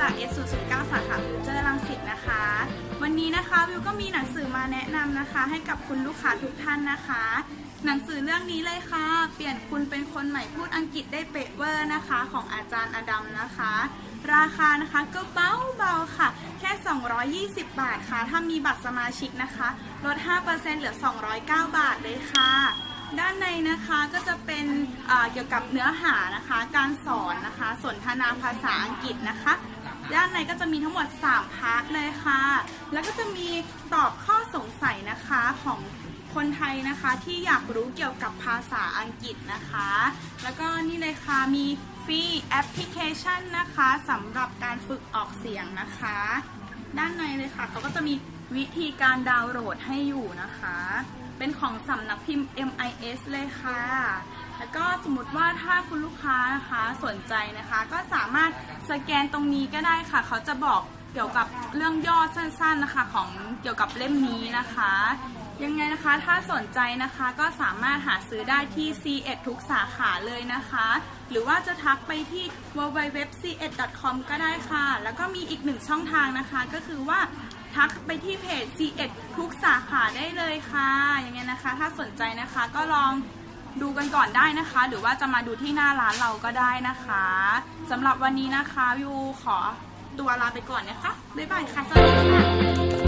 จาก S009 สาขาฟิวเจอร์ลังสิตนะคะ วันนี้นะคะวิวก็มีหนังสือมาแนะนำนะคะ ให้กับคุณลูกค้าทุกท่านนะคะ หนังสือเรื่องนี้เลยค่ะ เปลี่ยนคุณเป็นคนใหม่พูดอังกฤษได้เป๊ะเวอร์นะคะ ของอาจารย์อดัมนะคะ ราคานะคะก็เบาเบาค่ะ แค่ 220 บาทค่ะ ถ้ามีบัตรสมาชิกนะคะลด 5%เหลือ 209 บาทเลยค่ะด้านในนะคะก็จะเป็นเกี่ยวกับเนื้อหานะคะ การสอนนะคะ สนทนาภาษาอังกฤษนะคะ ด้านในก็จะมีทั้งหมด 3 พาร์ทเลยค่ะ แล้วก็จะมีตอบข้อสงสัยนะคะของคนไทยนะคะที่อยากรู้เกี่ยวกับภาษาอังกฤษนะคะ แล้วก็นี่เลยค่ะมีฟรีแอปพลิเคชันนะคะสำหรับการฝึกออกเสียงนะคะ ด้านในเลยค่ะเขาก็จะมีวิธีการดาวน์โหลดให้อยู่นะคะ เป็นของสำนักพิมพ์ MIS เลยค่ะ แล้วก็สมมติว่าถ้าคุณลูกค้านะคะสนใจนะคะ ก็สามารถสแกนตรงนี้ก็ได้ค่ะ เขาจะบอกเกี่ยวกับเรื่องย่อสั้นๆนะคะของเกี่ยวกับเล่มนี้นะคะ ยังไงนะคะถ้าสนใจนะคะก็สามารถหาซื้อได้ที่ C1 ทุกสาขาเลยนะคะ หรือว่าจะทักไปที่ www.c1.com ก็ได้ค่ะ แล้วก็มีอีกหนึ่งช่องทางนะคะก็คือว่า ทักไปที่เพจ C1 ทุกสาขาได้เลยค่ะยังไงนะคะ ถ้าสนใจนะคะก็ลองดูกันก่อนได้นะคะ หรือว่าจะมาดูที่หน้าร้านเราก็ได้นะคะสำหรับวันนี้นะคะวิวขอตัวลาไปก่อนนะคะ บ๊ายบายค่ะ สวัสดีค่ะ